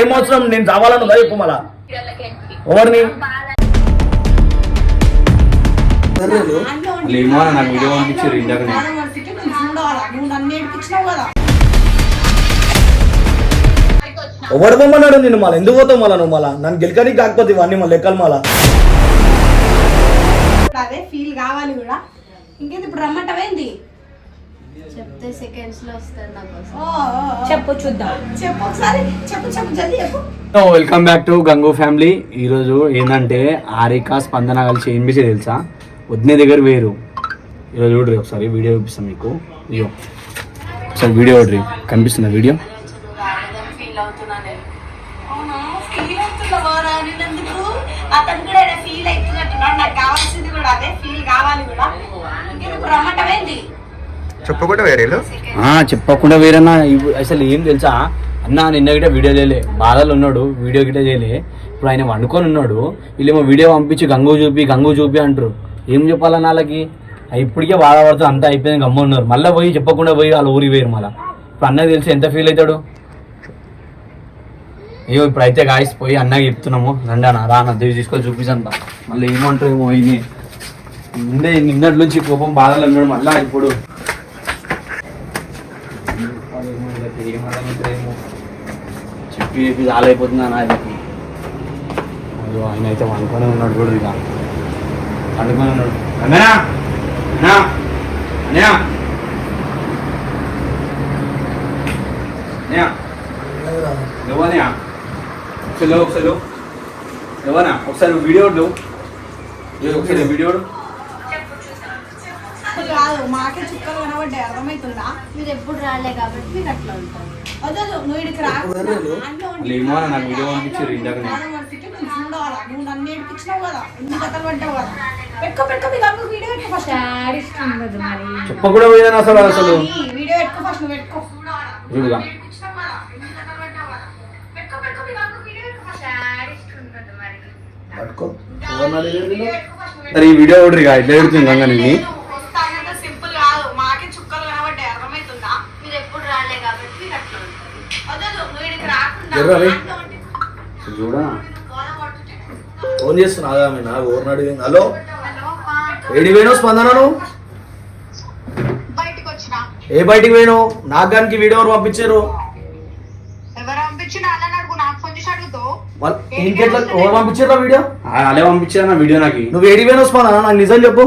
ఏం అవసరం నేను రావాలని ఉందా చెప్పు మళ్ళా. ఎవరిని? ఏమో నాకు వీడియో పంపించారు ఇందాక నేను. ఎవడు పొమ్మన్నాడు నిన్ను మళ్ళీ? ఎందుకు పోతావు మళ్ళా నువ్వు మళ్ళా? నన్ను గెలకడానికి కాకపోతే ఇవన్నీ మళ్ళీ లెక్కలు మళ్ళా. అదే ఫీల్ కావాలి కూడా. ఇంకేంది ఇప్పుడు రమ్మంటవేంది చెప్తే సెకండ్స్లో. చెప్పు చూద్దాం. చెప్పు ఒకసారి చెప్పు చెప్పు జల్దీ చెప్పు. Welcome back to Gangu family. ఈరోజు ఏంటంటే ఆరిక స్పందన కలిసి ఏం చేసి తెలుసా? వదిన దగ్గర వేరు. ఈరోజు చూడరు ఒకసారి వీడియో చూపిస్తాం మీకు. అయ్యో ఒకసారి వీడియో చూడరి. కనిపిస్తుందా వీడియో? అవునా? ఫీల్ అవుతున్నావా రానినందుకు అతను కూడా ఫీల్ అవుతున్నట్టున్నాడు. నాకు కావాల్సింది కూడా అదే ఫీల్ కావాలి కూడా. రమ్మంటవేంది చెప్పకుండా వేరేలు? చెప్పకుండా వేరన్నా అసలు ఏం తెలుసా? అన్న నిన్న గిట్ట వీడియో చేయలే. బాధలు ఉన్నాడు వీడియో గిట్ట చేయలే. ఇప్పుడు ఆయన వండుకొని ఉన్నాడు. వీళ్ళేమో వీడియో పంపించి గంగు చూపి గంగు చూపి అంటారు. ఏం చెప్పాలన్న వాళ్ళకి ఇప్పటికే ఇప్పటికే బాధపడుతూ అంతా అయిపోయింది గమ్మ ఉన్నారు. మళ్ళీ పోయి చెప్పకుండా పోయి వాళ్ళ ఊరికి పోయారు మళ్ళీ. ఇప్పుడు అన్నకి తెలిసి ఎంత ఫీల్ అవుతాడు? అయ్యో ఇప్పుడు అయితే గాయస్ పోయి అన్నకి చెప్తున్నాము. రండి అన్న రా అన్న దేవి తీసుకొని చూపించంతా మళ్ళీ ఏమంటారు ఏమో ఇది ముందే నిన్నటి నుంచి కోపం బాధలు ఉన్నాడు. మళ్ళీ ఇప్పుడు చెప్పి చాలా అయిపోతుంది అన్న ఆయనకి? అయ్యో ఆయన అయితే వండుకొని ఉన్నాడు కూడా ఇక. వండుకొని ఉన్నాడు. ఒకసారి లేవు, ఒకసారి లేవు. ఎవరన్నా ఒకసారి వీడియో ఒకసారి వీడియో మాకే చుక్కలు కనబడ్డాయి అర్థమవుతుందా? మీరు ఎప్పుడు రాలే కాబట్టి మీరు అట్లా ఉంటారు. నువ్వు ఇక్కడికి రాకుండా నాకు వీడియో పంపించారు ఇందాక నేను బాధ పడుతుంటే నువ్వు చూడాలా నువ్వు నన్ను నేర్పించినావు కదా ఎన్ని కథలు పడ్డావు కదా. పెట్టుకో పెట్టుకో మీ గంగు వీడియో పెట్టుకో ఫస్ట్ ఉండదు మరి. చెప్పకుండా పోయినా అసలు అసలు. వీడియో పెట్టుకో ఫస్ట్ నువ్వు పెట్టుకో. చూడుగా. నేర్పించినావు కదా ఎన్ని కథలు పడ్డావు కదా పెట్టుకో పెట్టుకో మీ గంగు ఉండదు మరి పట్టుకో ఎవరిని అడిగారు నిన్ను? సరే ఈ వీడియో ఒకటి ఇట్లా పెడుతుంది గంగ నీకు వస్తానంటే సింపుల్ కాదు మాకే చుక్కలు కనబడ్డాయి అర్థమవుతుందా మీరు ఎప్పుడు రాలే కాబట్టి మీరు అట్లా ఉంటారు వద్దు నువ్వు ఇక్కడికి రాకుండా ఎర్ర రే. దాంట్లో ఉండి చూడా? ఫోన్ చేస్తున్నా ఆమె నాకు అడిగింది? హలో? ఏడి పోయినావు స్పందన నువ్వు? బయటికి వచ్చిన? ఏ బయటికి పోయినావు నాకు దానికి వీడియో ఎవరు పంపించారు? వాళ్ళ ఇంకెట్లా ఎవరు పంపించారు వీడియో? అలే పంపించారు నా వీడియో నాకు. నువ్వు ఏడి పోయినావు స్పందన? నాకు నిజం చెప్పు.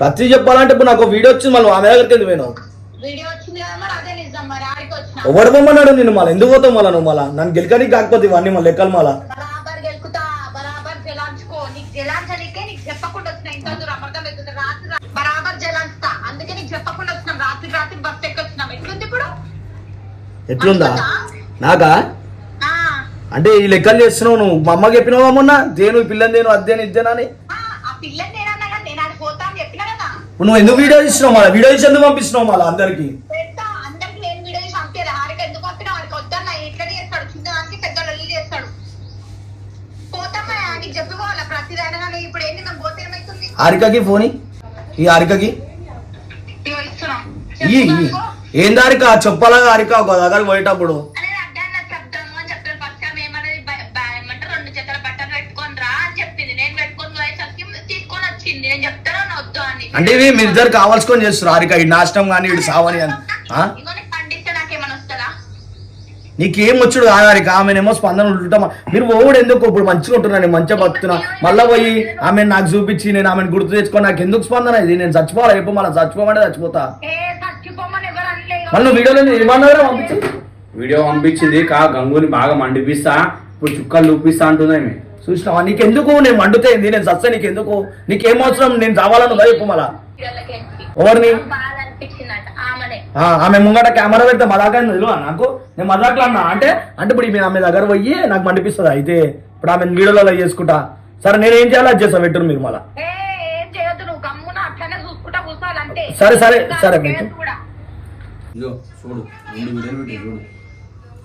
ప్రతి చెప్పాలంటే ఇప్పుడు నాకు వీడియో వచ్చింది మళ్ళీ ఆమె దగ్గరికి ఎందుకు పోయినావు? ఎవడు పొమ్మన్నాడు నిన్ను మళ్ళీ? ఎందుకు పోతావు మళ్ళీ నువ్వు మళ్ళా? నన్ను గెలకడానికి కాకపోతే ఇవన్నీ మళ్ళీ లెక్కలు మళ్ళా? ఎట్లుంది నాకా? అంటే ఈ లెక్కలు చేస్తున్నావు నువ్వు. మా అమ్మకి చెప్పినావా మొన్న? దేను? పిల్లని దేను? అదేను ఇద్దేనని ఆ, ఆ పిల్లని నేనన్నా కానీ నేను అది పోతా అని చెప్పినా కదా ఇప్పుడు నువ్వు ఎందుకు వీడియో ఇచ్చినావు మళ్ళీ? వీడియో ఇచ్చి ఎందుకు పంపిస్తున్నావు మళ్ళీ అందరికి? హారికకి ఫోన్. ఈ హారికకి? ఇదిగో ఇస్తున్నాం. ఈ ఏం దారిక చెప్పాలా హారిక? ఒక దగ్గర పోయేటప్పుడు. అంటే ఇవి మీ ఇద్దరు కావాల్సుకొని చేస్తారు హారిక ఈ నాశనం కానీ ఇటు సావని అని ఆ? ఇంకో నీకు వచ్చుడు కాదు హారిక ఆమెనేమో స్పందన ఉంటుంటాం మీరు ఓవుడు ఎందుకు? ఇప్పుడు మంచిగా ఉంటున్నా నేను మంచిగా బతుకుతున్నా. మళ్ళీ పోయి ఆమె నాకు చూపించి నేను ఆమెను గుర్తు తెచ్చుకొని నాకు ఎందుకు స్పందన? ఇది నేను చచ్చిపోవాలి? అయిపో మళ్ళీ చచ్చిపోమంటే చచ్చిపోతా. మళ్ళీ వీడియోలో ఏమన్నారా పంపించు వీడియో పంపించింది కా గంగుని బాగా మండిపిస్తా. ఇప్పుడు చుక్కలు చూపిస్తా అంటుంది ఆమె చూసినావా? నీకెందుకు? నేను మండుతేంది నేను సత్స నీకెందుకు? నీకేం అవసరం? నేను రావాలని ఉందా చెప్పు మళ్ళా. ఎవరిని? బాధ అనిపించిందంట ఆమెనే. ఆ, ఆమె ముంగట కెమెరా పెడితే మదాకా తెలియదు నాకు? నేను మదాకలు అన్నా. అంటే అంటే ఇప్పుడు ఈమె ఆమె దగ్గర పోయి నాకు మండిపిస్తుంది అయితే? ఇప్పుడు ఆమె వీడియోలలో చేసుకుంటా. సరే నేను ఏం చేయాలో అది చేస్తా. పెట్టురు మీరు మళ్ళా. ఏ ఏం చేయొద్దు నువ్వు. గమ్మున అట్లనే చూసుకుంటా కూర్చోవాలి అంతే. సరే, సరే, సరే, పెట్టు. చూడు పెట్టి చూడు.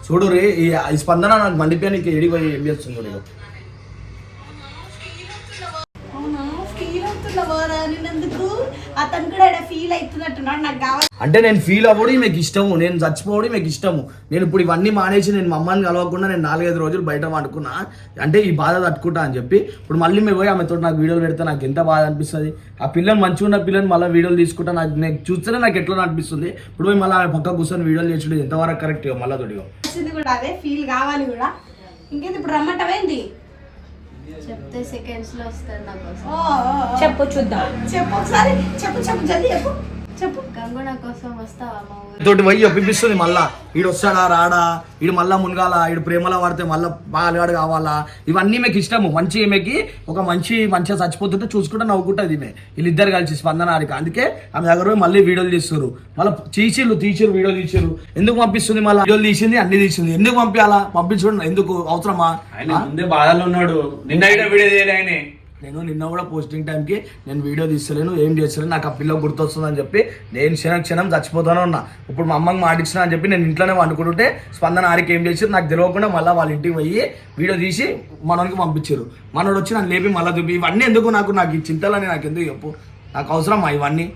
చూడు రే ఈ స్పందన నాకు మండిపోయి ఏడి పోయి ఏం చేస్తుంది చూడు పోరా నిన్నందుకు? అతను కూడా ఇక్కడ ఫీల్ అవుతున్నట్టున్నాడు నాకు కావాలి. అంటే నేను ఫీల్ అవ్వడం మీకు ఇష్టము నేను చచ్చిపోవడం మీకు ఇష్టము. నేను ఇప్పుడు ఇవన్నీ మానేసి నేను మా అమ్మని కలవకుండా నేను నాలుగైదు రోజులు బయట వండుకున్నా అంటే ఈ బాధ తట్టుకుంటా అని చెప్పి ఇప్పుడు మళ్ళీ మేము పోయి ఆమెతో నాకు వీడియోలు పెడితే నాకు ఎంత బాధ అనిపిస్తుంది. ఆ పిల్లని మంచిగా ఉన్న పిల్లని మళ్ళీ వీడియోలు తీసుకుంటా నాకు నేను చూస్తేనే నాకు ఎట్లా అనిపిస్తుంది. ఇప్పుడు పోయి మళ్ళీ ఆమె పక్క కూర్చొని వీడియోలు చేసుడు ఎంతవరకు కరెక్ట్ మళ్ళీ తొడిగా కూడా అదే ఫీల్ కావాలి కూడా. ఇంకేంది ఇప్పుడు రమ్మంటవేంది చెప్తే సెకండ్స్లో ఓ. చెప్పు చూద్దాం. చెప్పు ఒకసారి చెప్పు చెప్పు జల్దీ చెప్పు. చెప్పు. గంగు నా కోసం వస్తావా మా ఊరు? తోటి పోయి ఒప్పిస్తుంది మళ్ళా. ఈడు వస్తాడా రాడా? ఈడు మళ్ళా మునగాల? ఈడు ప్రేమలో పడితే మళ్ళా బాగాడు కావాలా? ఇవన్నీ మీకు ఇష్టము. మంచి ఈమెకి ఒక మంచి మంచిగా చచ్చిపోతుంటే చూసుకుంటే నవ్వుకుంటుంది ఈమె. వీళ్ళిద్దరు కలిసి స్పందన హారిక అందుకే ఆమె దగ్గర పోయి మళ్ళీ వీడియోలు తీస్తారు మళ్ళీ తీసిర్రు తీసిరు వీడియోలు తీసిర్రు ఎందుకు పంపిస్తుంది మళ్ళీ? వీడియోలు తీసింది అన్ని తీసింది. ఎందుకు పంపించాలా? పంపించడం ఎందుకు? అవసరమా? ఆయన ముందే బాధల్లో ఉన్నాడు. నిన్న వీడియో చేయలే ఆయన. నేను నిన్న కూడా పోస్టింగ్ టైంకి నేను వీడియో తీస్తలేను ఏం చేస్తలేను నాకు ఆ పిల్ల గుర్తొస్తుంది అని చెప్పి నేను క్షణం క్షణం చచ్చిపోతానే ఉన్నా. ఇప్పుడు మా అమ్మకి మాటిచ్చిన అని చెప్పి నేను ఇంట్లోనే వండుకుంటుంటే స్పందన ఆరికి ఏం చేసి నాకు తెలియకుండా మళ్ళీ వాళ్ళ ఇంటికి పోయి వీడియో తీసి మనోనికి పంపించారు మనోడు వచ్చి నన్ను లేపి మళ్ళీ చూపి ఇవన్నీ ఎందుకు నాకు? నాకు ఈ చింతలని నాకు ఎందుకు చెప్పు? నాకు అవసరమా ఇవన్నీ.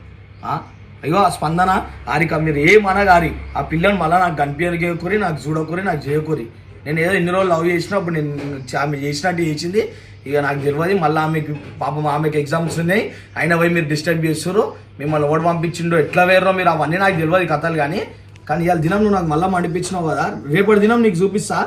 అయ్యో ఆ స్పందన ఆరిక మీరు ఏమనగారి ఆ పిల్లని మళ్ళీ నాకు కనిపించకూరి నాకు చూడకూరి నాకు చేయకూరి. నేను ఏదో ఇన్ని రోజులు లవ్ చేసినప్పుడు నేను ఆమె చేసినట్టు చేసింది. ఇక నాకు తెలియదు మళ్ళీ ఆమెకి పాపం ఆమెకి ఎగ్జామ్స్ ఉన్నాయి. అయినా పోయి మీరు డిస్టర్బ్ చేస్తారు మిమ్మల్ని ఓడి పంపించిండో ఎట్లా వేర్రో మీరు? అవన్నీ నాకు తెలియదు కథలు కానీ. కానీ ఇవాళ దినం నువ్వు నాకు మళ్ళీ మండిపించినావు కదా. రేపటి దినం నీకు చూపిస్తా.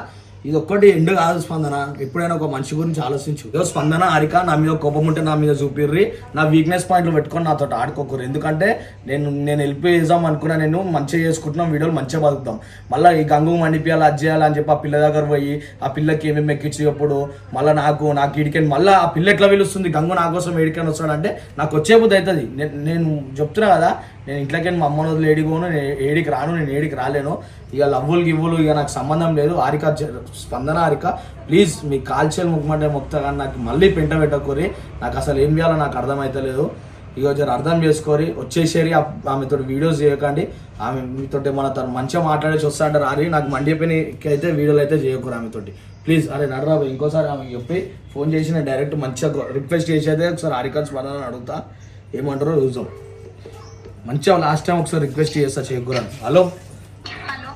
ఇది ఒక్కటి ఎండ్ కాదు స్పందన. ఎప్పుడైనా ఒక మనిషి గురించి ఆలోచించు. ఏదో స్పందన అరిక నా మీద కోపం ఉంటే నా మీద చూపిర్రి. నా వీక్నెస్ పాయింట్లు పెట్టుకొని నాతో ఆడుకోకూరు ఎందుకంటే నేను నేను వెళ్ళిపోయేద్దాం అనుకున్నా నేను మంచిగా చేసుకుంటున్నాం వీడియోలు మంచిగా బతుకుతాం. మళ్ళీ ఈ గంగు మండిపియాలి అది చేయాలి అని చెప్పి ఆ పిల్ల దగ్గర పోయి ఆ పిల్లకి ఏమేమి ఎక్కించేటప్పుడు మళ్ళీ నాకు నాకు ఇడికని మళ్ళీ ఆ పిల్ల ఎట్లా పిలుస్తుంది? గంగు నా కోసం ఏడికని వస్తాడంటే నాకు వచ్చే బుద్ధి అవుతుంది. నేను నేను చెప్తున్నా కదా నేను ఇంట్లోకి మా అమ్మ వదిలి ఏడిపోను నేను ఏడికి రాను నేను ఏడికి రాలేను. ఇక లవ్వులు గివ్వులు ఇక నాకు సంబంధం లేదు. ఆరిక స్పందన హారిక ప్లీజ్ మీ కాల్చేలు ముక్కమంటే మొక్తా కానీ నాకు మళ్ళీ పెంట పెట్టకూరి. నాకు అసలు ఏం చేయాలో నాకు అర్థమవుతలేదు ఇక జర అర్థం చేసుకొని వచ్చేసేరి ఆమెతో వీడియోస్ చేయకండి. ఆమె మీతో మన తను మంచిగా మాట్లాడేసి వస్తాంటారు అరే నాకు మండిపోయినకి అయితే వీడియోలు అయితే చేయకూరు ఆమెతోటి ప్లీజ్ అరే నడరాబు ఇంకోసారి ఆమె చెప్పి ఫోన్ చేసి నేను డైరెక్ట్ మంచిగా రిక్వెస్ట్ చేసి అయితే ఒకసారి హారిక పడాలని అడుగుతా. ఏమంటారో చూద్దాం. మంచిగా లాస్ట్ టైం ఒకసారి రిక్వెస్ట్ చేస్తా చేయకూడదు హలో? హలో.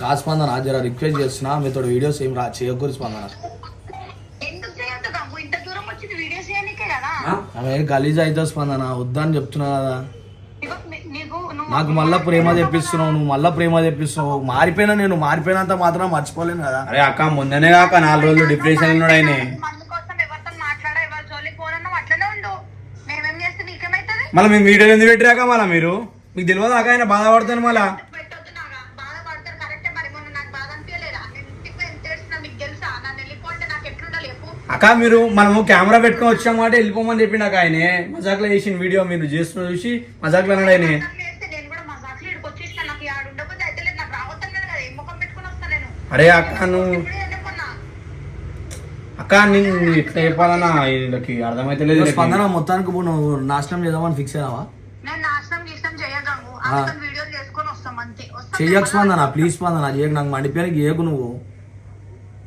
కా స్పందన జర రిక్వెస్ట్ చేస్తున్నా మీతో వీడియోస్ ఏం రా చేయకూడదు స్పందన. కదా. ఆమె గలీజ్ అయితే స్పందన వద్దని చెప్తున్నా కదా. నీకు నువ్వు నాకు మళ్ళా ప్రేమ తెప్పిస్తున్నావు నువ్వు మళ్ళా ప్రేమ తెప్పిస్తున్నావు. మారిపోయినా నేను మారిపోయినంత మాత్రం మర్చిపోలేను కదా. అరే అక్క మొన్ననే కాక నాలుగు రోజులు డిప్రెషన్ ఉన్నాడు ఆయన మందు కోసం ఎవరితో మాట్లాడా ఎవరి జోలికి పోనన్నావు అట్లనే ఉండు మేమేం చేస్తే నీకేమైతుంది మళ్ళీ మేము వీడియోలు ఎందుకు పెట్టిరాక మళ్ళీ మీరు? మీకు తెలియదు అక్క ఆయన బాధపడతాను మళ్ళా? అక్క మీరు మనము కెమెరా పెట్టుకొని వచ్చాం కాబట్టి వెళ్ళిపోమని చెప్పిండు అక్క ఆయనే. మజాక్లో చేసిన వీడియో మీరు చేస్తున్న చూసి మజాక్లో అన్నాడు ఆయనే. అరే అక్క నువ్వు అక్క నేను ఇట్లా చెప్పాలన్నా వీళ్ళకి అర్థమైతే లేదు స్పందన మొత్తానికి ఇప్పుడు నువ్వు నాశనం చేద్దామని ఫిక్స్ వస్తాం చెయ్యకు స్పందన ప్లీజ్ స్పందన. చేయకు నాకు మండిపోయానికి చేయకు నువ్వు.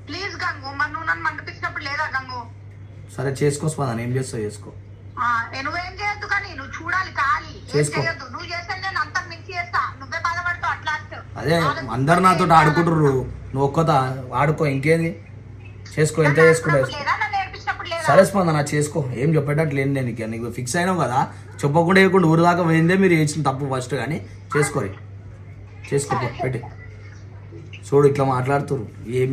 ప్లీజ్ గంగు మరి నువ్వు నన్ను మండిపించినప్పుడు లేదా గంగు? సరే చేసుకో స్పందన ఏం చేస్తావు చేసుకో. ఆ, నువ్వేం చేయొద్దు కానీ నువ్వు చూడాలి ఖాళీ ఏం చేసుకో. చేయొద్దు? నువ్వు చేస్తే నేను అంత మించి చేస్తా. నువ్వే బాధపడతావు అట్లా అదే అందరు నాతో ఆడుకుంటుర్రు. నువ్వు ఒక్కత ఆడుకో ఇంకేంది? చేసుకో ఎంత చేసుకుంటా సరే స్పందన చేసుకో. ఏం చెప్పేటట్లు లేదు నేను ఇక. నీకు ఫిక్స్ అయినావు కదా. చెప్పకుండా వేయకుండా ఊరు దాకా పోయిందే మీరు వేసిన తప్పు ఫస్ట్ కానీ చేసుకోరి చేసుకో పెట్టి. చూడు ఇట్లా మాట్లాడుతురు ఏం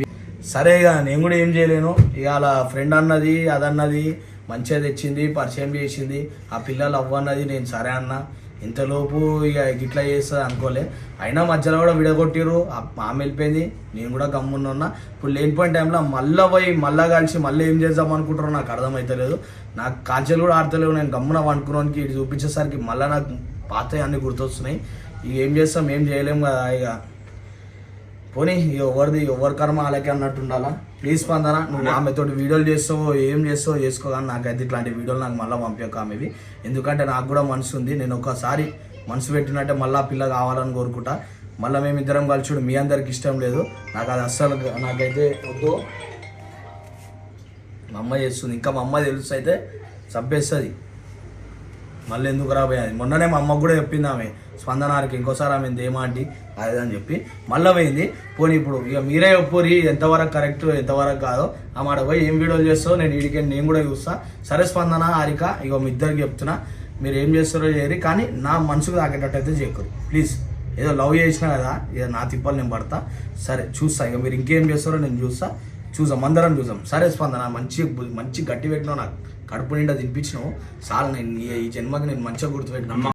సరే ఇక నేను కూడా ఏం చేయలేను. ఇక అలా ఫ్రెండ్ అన్నది అదన్నది మంచిగా తెచ్చింది పరిచయం చేసింది. ఆ పిల్లలు అవ్వన్నది నేను సరే అన్న. ఇంతలోపు ఇక ఇట్లా చేస్తుంది అనుకోలే. అయినా మధ్యలో కూడా విడగొట్టిర్రు. ఆమె వెళ్ళిపోయింది. నేను కూడా గమ్మున్న ఉన్నా. ఇప్పుడు లేనిపోయిన టైంలో మళ్ళీ పోయి మళ్ళీ కలిసి మళ్ళీ ఏం చేద్దాం అనుకుంటారో నాకు అర్థమవుతలేదు నాకు కాల్చెలు కూడా ఆడతలేవు. నేను గమ్మున వండుకున్నానికి ఇటు చూపించేసరికి మళ్ళీ నాకు పాత అన్ని గుర్తొస్తున్నాయి. ఇక ఏం చేస్తాం? ఏం చేయలేం కదా ఇక. పోనీ ఇక ఎవరిది? ఎవరి కర్మ అలాగే అన్నట్టు ఉండాలా? ప్లీజ్ స్పందన నువ్వు ఆమెతో వీడియోలు చేస్తావో ఏం చేస్తావో చేసుకో కానీ నాకైతే ఇట్లాంటి వీడియోలు నాకు మళ్ళీ పంపించక ఆమెవి. ఎందుకంటే నాకు కూడా మనసు ఉంది. నేను ఒకసారి మనసు పెట్టినట్టే మళ్ళీ పిల్ల కావాలని కోరుకుంటా. మళ్ళీ మేము ఇద్దరం కలిసి చూడు మీ అందరికి ఇష్టం లేదు. నాకు అది అస్సలు నాకైతే వద్దు. మా అమ్మ చేస్తుంది. ఇంకా మా అమ్మ తెలుసు అయితే చంపేస్తుంది. మళ్ళీ ఎందుకు రాబోయేది? మొన్ననే మా అమ్మకు కూడా చెప్పింది ఆమె. స్పందనానికి ఇంకోసారి ఆమె ఏమాంటి? అది అని చెప్పి మళ్ళీ పోయింది. పోనీ ఇప్పుడు ఇక మీరే ఒప్పురి ఎంతవరకు కరెక్ట్ ఎంతవరకు కాదో. ఆ మాట పోయి ఏం వీడియోలు చేస్తావు? నేను వీడికి నేను కూడా చూస్తా. సరే స్పందన హారిక ఇక మీ ఇద్దరికి చెప్తున్నా. మీరు ఏం చేస్తారో చేయరు కానీ నా మనసుకు తాకేటట్టు అయితే చేయకూరు ప్లీజ్ ఏదో లవ్ చేసినా కదా ఇక నా తిప్పలు నేను పడతా. సరే చూస్తా. ఇక మీరు ఇంకేం చేస్తారో నేను చూస్తా. చూసాం అందరం చూసాం సరే స్పందన మంచి మంచి గట్టి పెట్టినావు నాకు. కడుపు నిండా తినిపించినావు. చాలా నేను ఈ- ఈ జన్మకి నేను మంచిగా గుర్తుపెట్టినా.